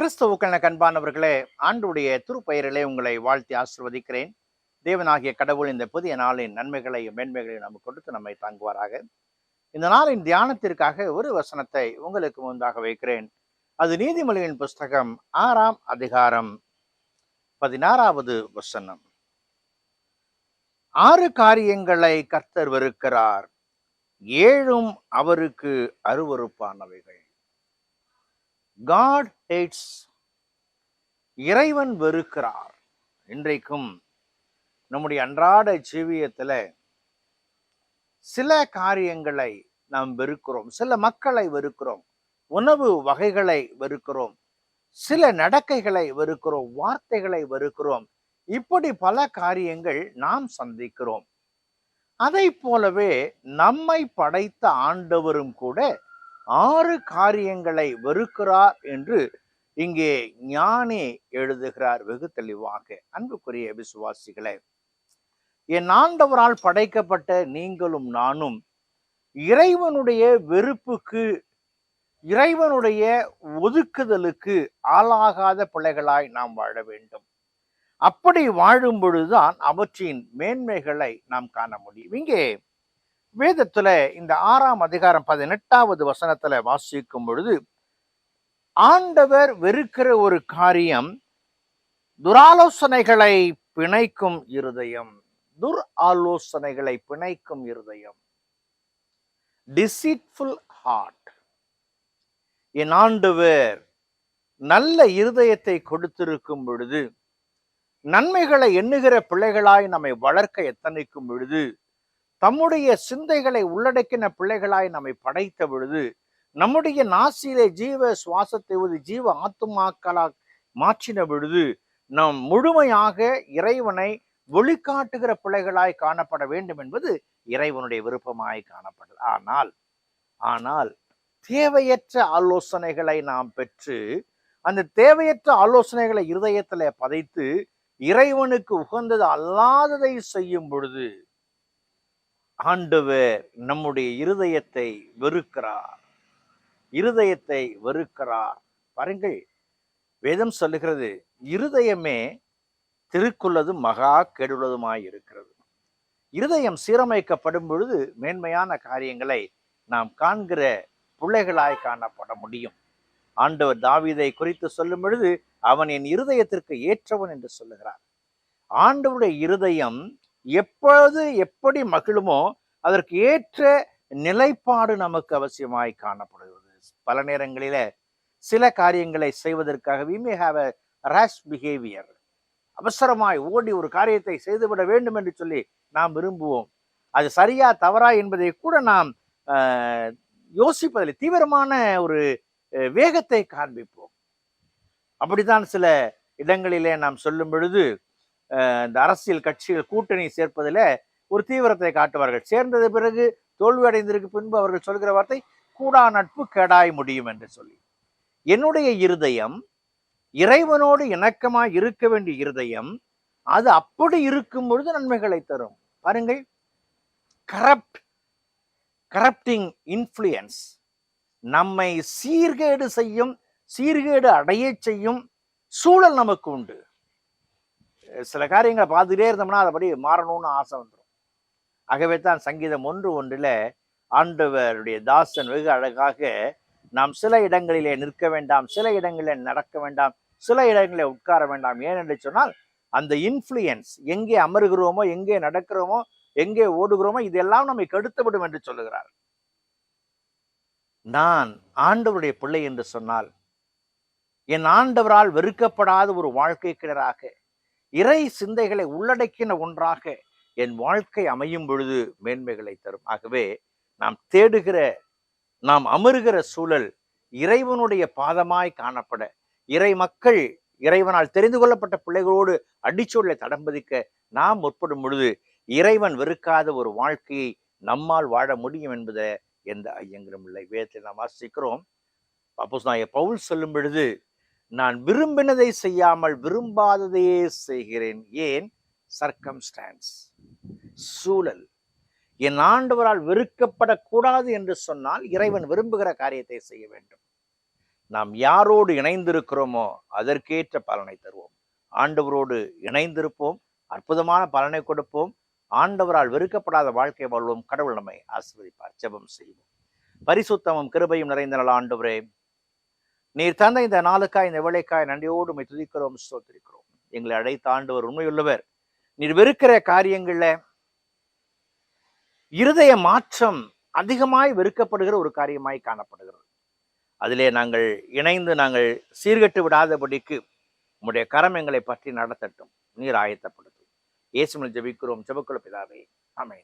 கிறிஸ்தவுக்கள் கண்பானவர்களே ஆண்டுடைய திருப்பெயரிலே உங்களை வாழ்த்தி ஆசிர்வதிக்கிறேன். தேவனாகிய கடவுள் இந்த புதிய நாளின் நன்மைகளையும் மேன்மைகளையும் நமக்கு கொடுத்து நம்மை தாங்குவாராக. இந்த நாளின் தியானத்திற்காக ஒரு வசனத்தை உங்களுக்கு முன்பாக வைக்கிறேன். அது நீதிமொழியின் புஸ்தகம் ஆறாம் அதிகாரம் பதினாறாவது வசனம். ஆறு காரியங்களை கர்த்தர் வெறுக்கிறார். ஏழும் அவருக்கு அருவருப்பானவைகள். காட் ஹேட்ஸ் இறைவன் வெறுக்கிறார். இன்றைக்கும் நம்முடைய அன்றாட ஜீவியத்தில் சில காரியங்களை நாம் வெறுக்கிறோம் சில மக்களை வெறுக்கிறோம் உணவு வகைகளை வெறுக்கிறோம் சில நடக்கைகளை வெறுக்கிறோம் வார்த்தைகளை வெறுக்கிறோம். இப்படி பல காரியங்கள் நாம் சந்திக்கிறோம். அதை போலவே நம்மை படைத்த ஆண்டவரும் கூட ஆறு காரியங்களை வெறுக்கிறார் என்று இங்கே ஞானி எழுதுகிறார் வெகு தெளிவாக. அன்புக்குரிய விசுவாசிகளே என் ஆண்டவரால் படைக்கப்பட்ட நீங்களும் நானும் இறைவனுடைய வெறுப்புக்கு இறைவனுடைய ஒதுக்குதலுக்கு ஆளாகாத பிள்ளைகளாய் நாம் வாழ வேண்டும். அப்படி வாழும் பொழுதுதான் அவற்றின் மேன்மைகளை நாம் காண முடியும். இங்கே வேதத்துல இந்த ஆறாம் அதிகாரம் பதினெட்டாவது வசனத்துல வாசிக்கும் பொழுது ஆண்டவர் வெறுக்கிற ஒரு காரியம் துராலோசனைகளை பிணைக்கும் இருதயம். துர் ஆலோசனைகளை பிணைக்கும் இருதயம். டிசீட்ஃபுல் ஹார்ட் என் ஆண்டவர் நல்ல இருதயத்தை கொடுத்திருக்கும் பொழுது நன்மைகளை எண்ணுகிற பிள்ளைகளாய் நம்மை வளர்க்க எத்தனைக்கும் பொழுது தம்முடைய சிந்தைகளை உள்ளடக்கின பிள்ளைகளாய் நம்மை படைத்த பொழுது நம்முடைய நாசியிலே ஜீவ சுவாசத்தை ஒரு ஜீவ ஆத்துமாக்களாக மாற்றின பொழுது நாம் முழுமையாக இறைவனை வெளிக்காட்டுகிற பிள்ளைகளாய் காணப்பட வேண்டும் என்பது இறைவனுடைய விருப்பமாய் காணப்படுது ஆனால் ஆனால் தேவையற்ற ஆலோசனைகளை நாம் பெற்று அந்த தேவையற்ற ஆலோசனைகளை இருதயத்தில் பதைத்து இறைவனுக்கு உகந்தது அல்லாததை செய்யும் பொழுது ஆண்டவர் நம்முடைய இருதயத்தை வெறுக்கிறார். இருதயத்தை வெறுக்கிறார். பாருங்கள் வேதம் சொல்லுகிறது இருதயமே திருக்குள்ளதும் மகா கெடுள்ளதுமாய் இருக்கிறது. இருதயம் சீரமைக்கப்படும் பொழுது மேன்மையான காரியங்களை நாம் காண்கிற பிள்ளைகளாய் காணப்பட முடியும். ஆண்டவர் தாவிதை குறித்து சொல்லும் பொழுது அவன் என் இருதயத்திற்கு ஏற்றவன் என்று சொல்லுகிறார். ஆண்டவருடைய இருதயம் எப்பொழுது எப்படி மகிழுமோ அதற்கு ஏற்ற நிலைப்பாடு நமக்கு அவசியமாய் காணப்படுகிறது. பல நேரங்களில சில காரியங்களை செய்வதற்காக we may have a rash behaviour அவசரமாய் ஓடி ஒரு காரியத்தை செய்துவிட வேண்டும் என்று சொல்லி நாம் விரும்புவோம். அது சரியா தவறா என்பதை கூட நாம் யோசிப்பதில் தீவிரமான ஒரு வேகத்தை காண்பிப்போம். அப்படித்தான் சில இடங்களிலே நாம் சொல்லும் பொழுது இந்த அரசியல் கட்சிகள் கூட்டணி சேர்ப்பதில் ஒரு தீவிரத்தை காட்டுவார்கள். சேர்ந்தது பிறகு தோல்வி அடைந்திருக்கு பின்பு அவர்கள் சொல்கிற வார்த்தை கூடா நட்பு கேடாய் முடியும் என்று சொல்லி. என்னுடைய இருதயம் இறைவனோடு இணக்கமாக இருக்க வேண்டிய இருதயம் அது அப்படி இருக்கும் பொழுது நன்மைகளை தரும். பாருங்கள். கரப்ட் கரப்டிங் இன்ஃப்ளூயன்ஸ் நம்மை சீர்கேடு செய்யும் சீர்கேடு அடைய செய்யும் சூழல் நமக்கு உண்டு. சில காரியங்களை பார்த்துட்டே இருந்தோம்னா அதபடி மாறணும்னு ஆசை வந்துடும் ஆகவே தான் சங்கீதம் ஒன்று ஒன்றில் ஆண்டவருடைய தாசன் வெகு அழகாக நாம் சில இடங்களிலே நிற்க வேண்டாம் சில இடங்களிலே நடக்க வேண்டாம் சில இடங்களிலே உட்கார வேண்டாம். ஏனென்று சொன்னால் அந்த இன்ஃப்ளூயன்ஸ் எங்கே அமருகிறோமோ எங்கே நடக்கிறோமோ எங்கே ஓடுகிறோமோ இதெல்லாம் நம்மை கெடுத்துவிடும் என்று சொல்லுகிறார். நான் ஆண்டவருடைய பிள்ளை என்று சொன்னால் என் ஆண்டவரால் வெறுக்கப்படாத ஒரு வாழ்க்கை கிணறாக இறை சிந்தைகளை உள்ளடக்கின ஒன்றாக என் வாழ்க்கை அமையும் பொழுது மேன்மைகளை தரும். ஆகவே நாம் தேடுகிற நாம் அமருகிற சூழல் இறைவனுடைய பாதமாய் காணப்பட இறை மக்கள் இறைவனால் தெரிந்து கொள்ளப்பட்ட பிள்ளைகளோடு அடிச்சொல்லை தடம்பதிக்க நாம் முற்படும் பொழுது இறைவன் வெறுக்காத ஒரு வாழ்க்கையை நம்மால் வாழ முடியும் என்பதை எந்த ஐயங்களும் இல்லை. வேதத்தில் நாம் வாசிக்கிறோம். அப்போஸ் நான் பவுல் சொல்லும் பொழுது நான் விரும்பினதை செய்யாமல் விரும்பாததையே செய்கிறேன். ஏன்? சர்க்கம்ஸ்டான்ஸ் சூழல். என் ஆண்டவரால் வெறுக்கப்படக்கூடாது என்று சொன்னால் இறைவன் விரும்புகிற காரியத்தை செய்ய வேண்டும். நாம் யாரோடு இணைந்திருக்கிறோமோ அதற்கேற்ற பலனை தருவோம். ஆண்டவரோடு இணைந்திருப்போம். அற்புதமான பலனை கொடுப்போம். ஆண்டவரால் வெறுக்கப்படாத வாழ்க்கை வாழ்வோம். கடவுள் நம்மை ஆசிர்வதிப்பார். ஜெபம் செய்வோம். பரிசுத்தமும் கிருபையும் நிறைந்த நல்ல ஆண்டவரே. நீர் தந்த இந்த நாளுக்காய் இந்த வேலைக்காய் நன்றியோடு உண்மை துதிக்கிறோம் ஸ்தோத்திரிக்கிறோம். எங்களை அழைத்த ஆண்டவர் உண்மையுள்ளவர். நீர் வெறுக்கிற காரியங்கள்ல இருதய மாற்றம் அதிகமாய் வெறுக்கப்படுகிற ஒரு காரியமாய் காணப்படுகிறது. அதிலே நாங்கள் இணைந்து நாங்கள் சீர்கட்டு விடாதபடிக்கு உம்முடைய கரம் எங்களை பற்றி நடத்தட்டும். நீர் ஆயத்தப்படுத்தும் இயேசுவில் ஜபிக்கிறோம். ஜபக்குழப்பிதாவே பிதாவே.